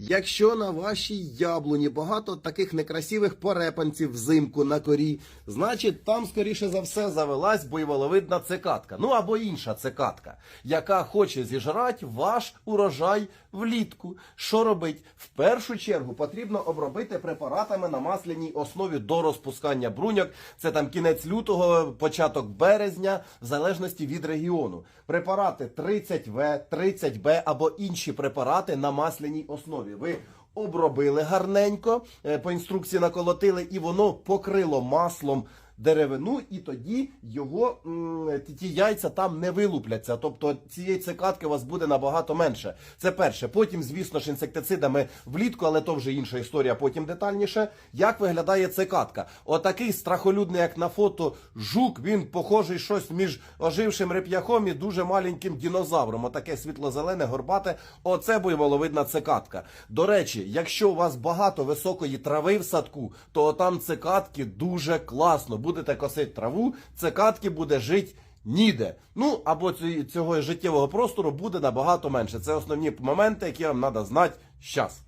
Якщо на вашій яблуні багато таких некрасивих порепанців взимку на корі, значить там, скоріше за все, завелась бойволовидна цикатка, ну або інша цикатка, яка хоче зіжрати ваш урожай влітку. Що робить? В першу чергу потрібно обробити препаратами на масляній основі до розпускання бруньок. Це там кінець лютого, початок березня, в залежності від регіону. Препарати 30В, 30Б або інші препарати на масляній основі. Ви обробили гарненько, е, по інструкції наколотили, і воно покрило маслом деревину, і тоді його ті- яйця там не вилупляться. Тобто цієї цикатки у вас буде набагато менше. Це перше. Потім, звісно ж, інсектицидами влітку, але то вже інша історія. Потім детальніше. Як виглядає цикатка? Отакий страхолюдний, як на фото, жук. Він похожий щось між ожившим реп'яхом і дуже маленьким дінозавром. Отаке світло-зелене, горбате. Оце буйволовидна цикатка. До речі, якщо у вас багато високої трави в садку, то там цикатки дуже класно. Будете косити траву, цикатки буде жити. Ніде. Ну або цього життєвого простору буде набагато менше. Це основні моменти, які вам треба знати зараз.